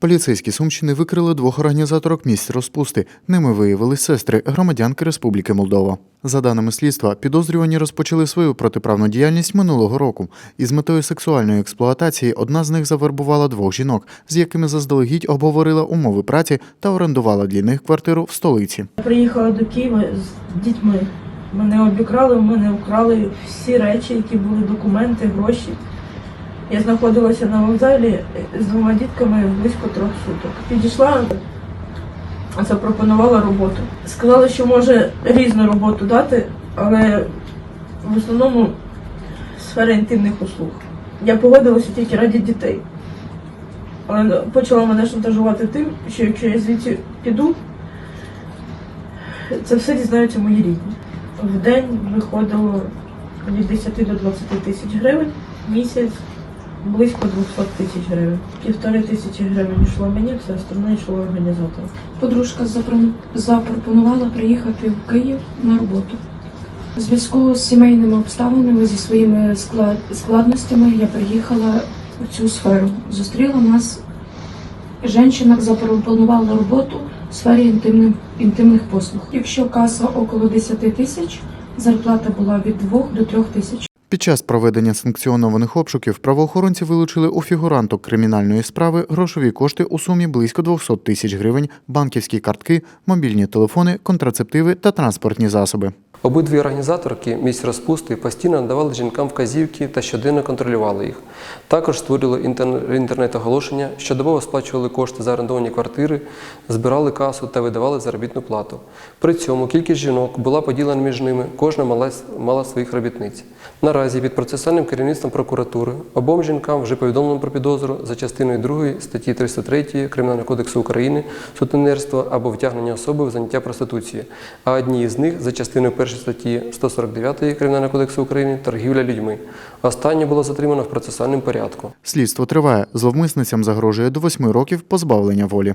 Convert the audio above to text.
Поліцейські Сумщини викрили двох організаторок місць розпусти. Ними виявились сестри громадянки Республіки Молдова. За даними слідства, підозрювані розпочали свою протиправну діяльність минулого року. Із метою сексуальної експлуатації одна з них завербувала двох жінок, з якими заздалегідь обговорила умови праці та орендувала для них квартиру в столиці. Я приїхала до Києва з дітьми. Мене обікрали, мене вкрали всі речі, які були документи, гроші. Я знаходилася на вокзалі з двома дітками близько трьох суток. Підійшла, запропонувала роботу. Сказали, що може різну роботу дати, але в основному сфера інтимних услуг. Я погодилася тільки раді дітей. Але почала мене шантажувати тим, що якщо я звідси піду, це все дізнаються мої рідні. В день виходило від 10 до 20 тисяч гривень, місяць близько 200 тисяч гривень. Півтори тисячі гривень йшло мені, все остальне йшло організатору. Подружка запро- запропонувала приїхати в Київ на роботу. У зв'язку з сімейними обставинами зі своїми склад- складностями я приїхала в цю сферу. Зустріла нас жінка запропонувала роботу в сфері інтимних, інтимних послуг. Якщо каса около 10 тисяч, зарплата була від 2 до 3 тисяч. Під час проведення санкціонованих обшуків правоохоронці вилучили у фігуранток кримінальної справи грошові кошти у сумі близько 200 тисяч гривень, банківські картки, мобільні телефони, контрацептиви та транспортні засоби. Обидві організаторки місць розпусти постійно надавали жінкам вказівки та щоденно контролювали їх. Також створювали інтернет-оголошення, щодобово сплачували кошти за орендовані квартири, збирали касу та видавали заробітну плату. При цьому кількість жінок була поділена між ними, кожна мала, своїх робітниць. Наразі під процесуальним керівництвом прокуратури обом жінкам вже повідомлено про підозру за частиною 2 статті 303 Кримінального кодексу України сутенерство або втягнення особи в заняття проституції, а одній з них за частиною 1 статті 149 Кримінального кодексу України торгівля людьми. Останнє було затримано в процесуальному порядку. Слідство триває. Зловмисницям загрожує до восьми років позбавлення волі.